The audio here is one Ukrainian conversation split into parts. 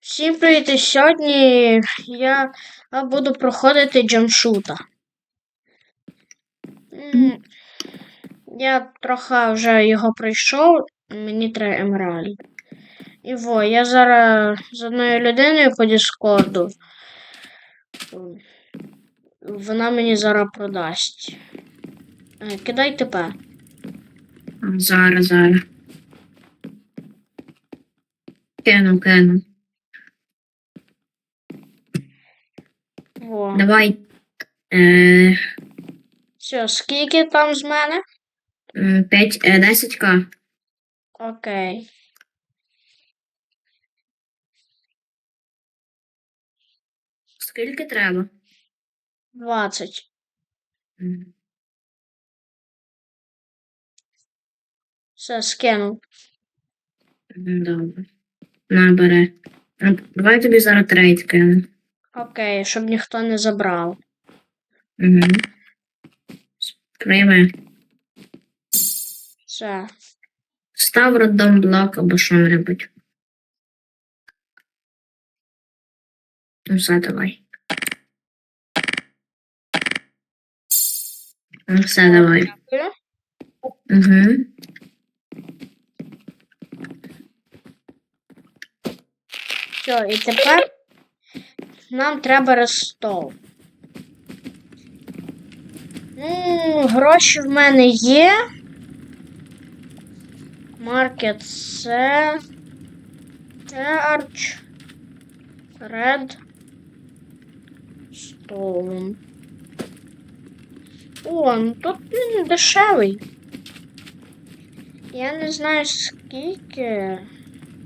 Всім привіт! Сьогодні я буду проходити джамшута. Я трохи вже його пройшов, мені треба емеральд. І во, я зараз з одною людиною по Діскорду. Вона мені зараз продасть. Е, Кидай ТП. Зараз, зараз. Кину, кину. Во. Давай. Е, Все, скільки там з мене? 5, е, 10к. Окей. Скільки треба? 20. М, Все, скинув. м, Добре. На, бери. Ну, Давай тобі зараз трейд кину. Окей, щоб ніхто не забрав. Угу. Прийми. Все. Став роддом блок або що-небудь. Ну, все, давай. Ну, все, давай. Дякую. Угу. Все, і тепер нам треба рестов. Ну, гроші в мене є. Маркет це. Арч. Ред. Стоун. О, ну тут він дешевий. Я не знаю скільки.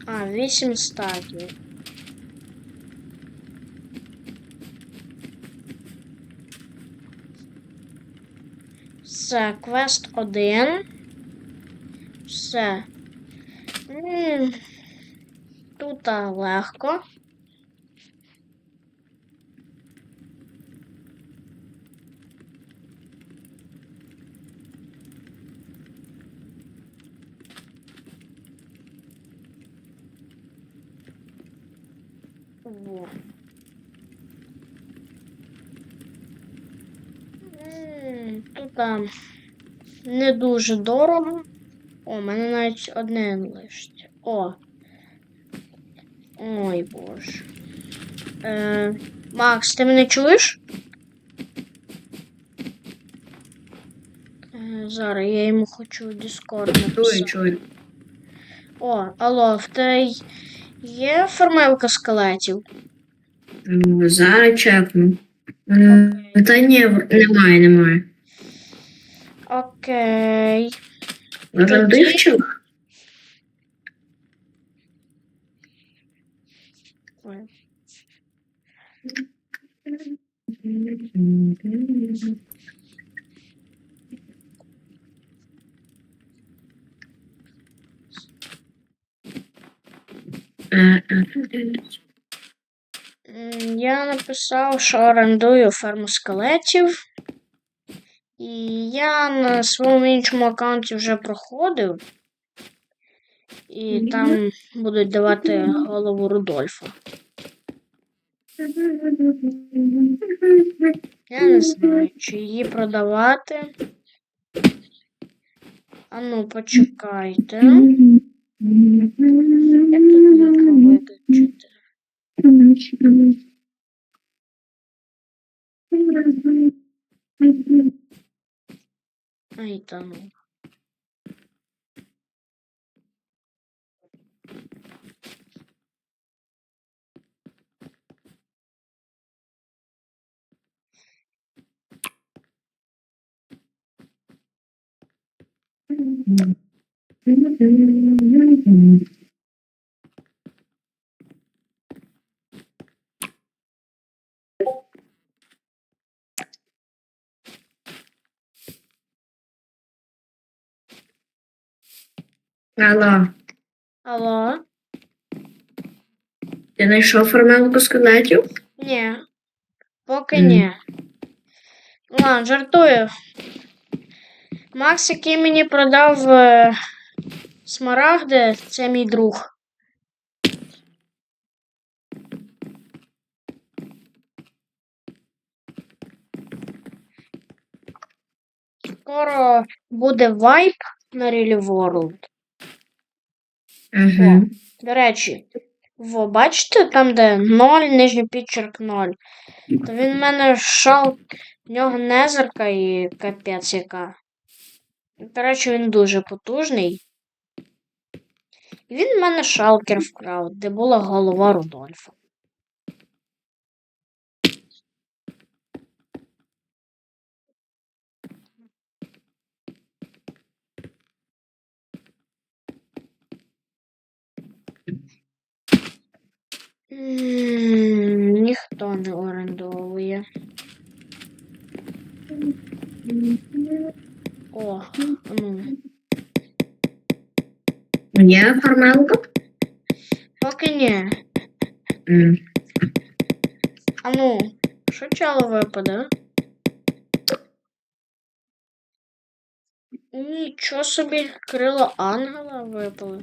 А, 8 стаків. Все, квест 1. Все. Тут легко. Во. М, не дуже дорого. О, в мене навіть одне лишиться. О. Ой боже. Е, Макс, ти мене чуєш? Е, зараз я йому хочу в Discord Чую, написати. чую. О, алло, в тебе є формелка скелетів? Зараз чекну. М, Та ні, немає, немає. Окей. Тоді- вивчив? Ой. М, Я написав, що орендую ферму скелетів. Я на своєму іншому аккаунті вже проходив. І там будуть давати голову Рудольфа. Я не знаю, чи її продавати. А ну, почекайте. Як тут можна виключити? Ай, та ну. Алло. Алло. Ти знайшов формелку скелетів? Ні. Поки mm. ні. Ладно, жартую. Макс, який мені продав е, смарагди, це мій друг. Скоро буде вайп на Рілі Ворлд. Угу. До речі, во, бачите, там, де 0, нижній підчерк 0. То він в мене шал, в нього незерка і капець яка. До речі, він дуже потужний. І він в мене шалкер вкрав, де була голова Рудольфа. М, Ніхто не орендовує. О, ну. Є формелка? Поки ні. М. А ну, що чало випаде? Нічого собі крило ангела випали.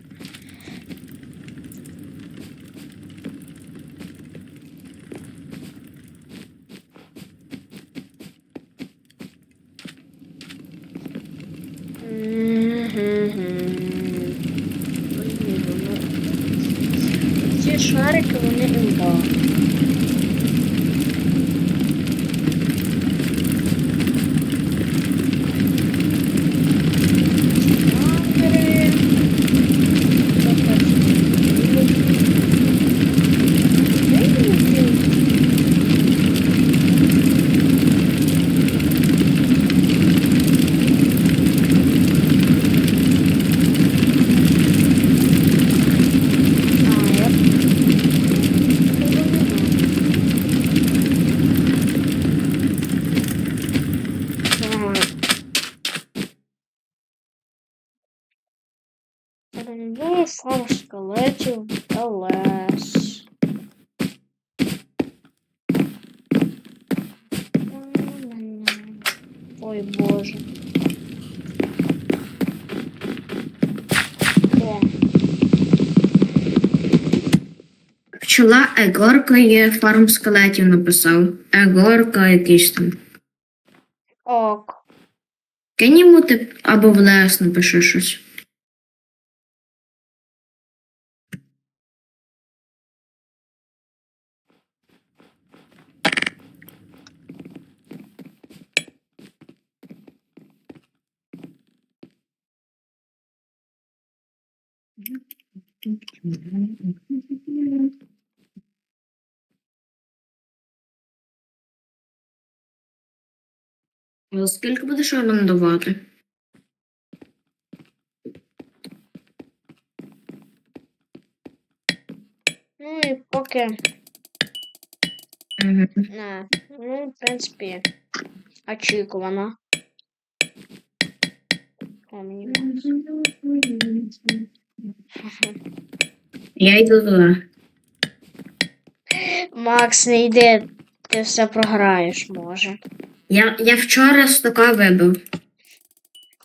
Фарм скелетів ЛС. Ой боже. О, Пчола Егорка є фарм скелетів написав. Егорка якийсь там. ок. Кинь йому ти або в лес напиши щось. А Скільки будеш орендувати? Ну і поки. Угу. Не. Ну, в принципі, очікувано. О, мені Я йду туди. Макс, не йди, ти все програєш, може. Я, я вчора стока вибив.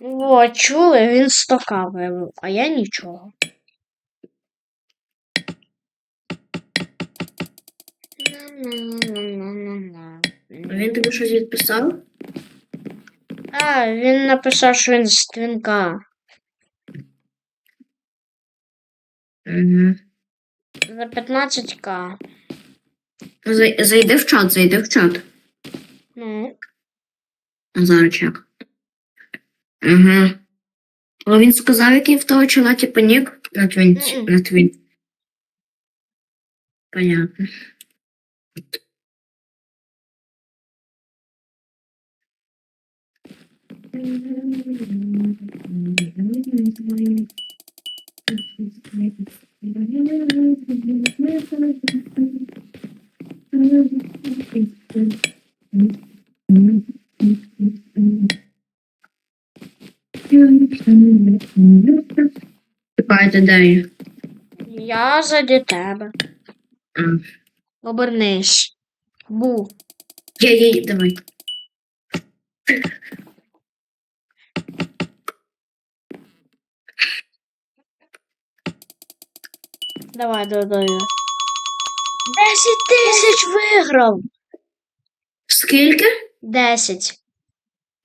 О, чули, він стока вибив, а я нічого. Він тобі щось відписав? А, він написав, що він з твінка. Угу. За 15к. Зайди в чат, зайди в чат. Ну, Зараз чек. Угу. Але він сказав, який в того чола, типу, нік на твін. На твін. Понятно. Чекайте, де я? я заді тебе. А. Обернись. Бу. Я, я, давай. Давай, додаю. 10 тисяч виграв. Скільки? 10.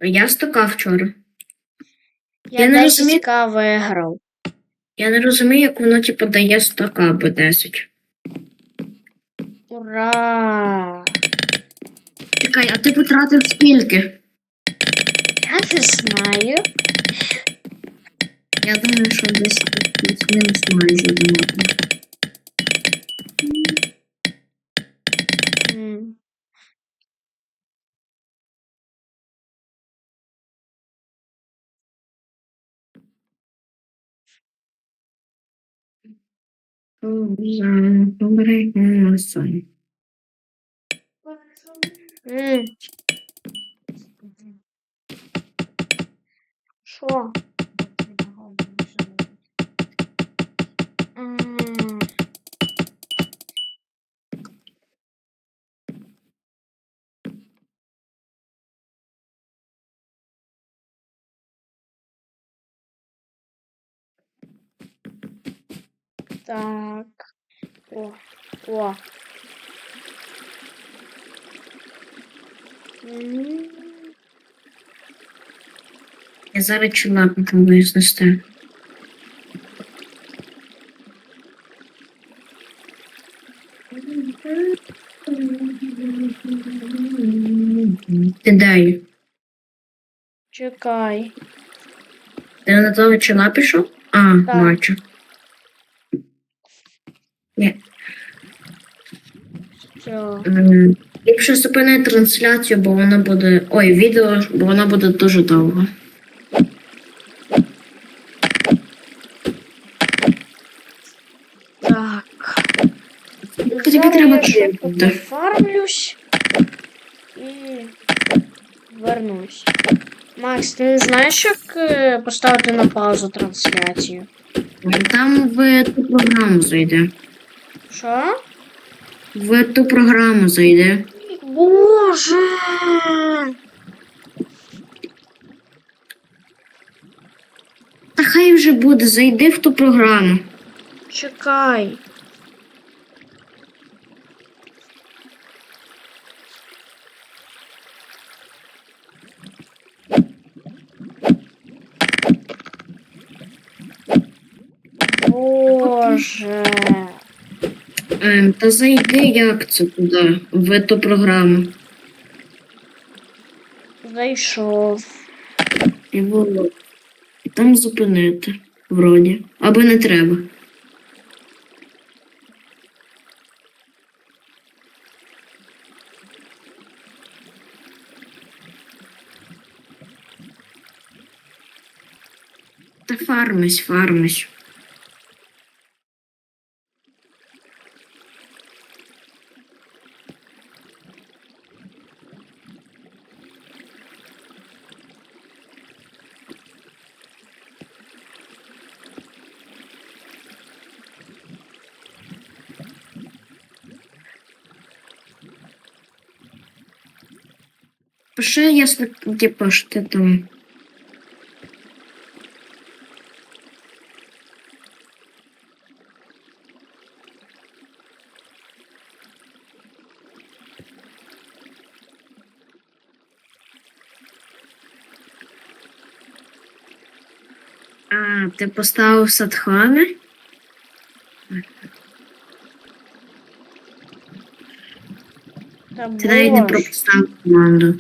Я стока вчора. Я, Я не 10 розумію. к виграв. Я не розумію, як воно типу дає 100 або 10. Ура! Чекай, а ти потратив скільки? Я не знаю. Я думаю, що десь плюс-мінус майже однаково. Все. М. Що? Так. О, о. Я зараз чоловіка визнести. Ти дай. Чекай. Ти на того чола пішов? А, Так. бачу. Все. М, Ліпше зупини трансляцію, бо вона буде. Ой, відео, бо вона буде дуже довго. Так. Тобі Зараз треба я швидко купити. пофармлюсь і вернусь. Макс, ти не знаєш, як е, поставити на паузу трансляцію? Там в ту програму зайде. Що? В ту програму зайде. Боже! Та хай вже буде, зайди в ту програму. Чекай. Боже. Ем, та зайди як це туди, в ту програму. Зайшов. І було. І там зупинити. Вроді. Або не треба. Та фармись, фармись. Пиши, якщо типу, що ти там. А, ти поставив садхами? Та Ти навіть не боже. команду.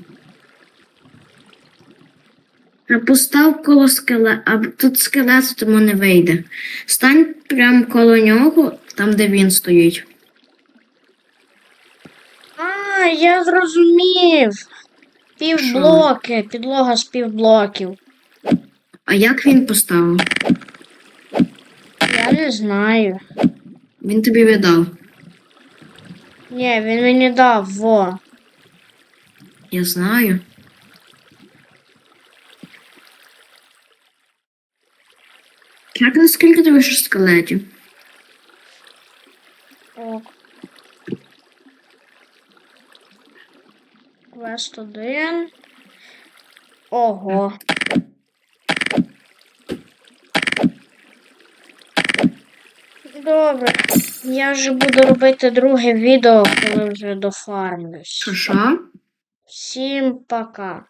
Пропустав коло скелета, а тут скелет тому не вийде. Стань прямо коло нього, там, де він стоїть. А, я зрозумів. Півблоки, підлога з півблоків. А як він поставив? Я не знаю. Він тобі віддав. Ні, він мені дав, во. Я знаю. Як наскільки ти вийшов скелетів? Ок. Квест один. Ого. Добре. Я вже буду робити друге відео, коли вже дофармлюсь. Що? Всім пока.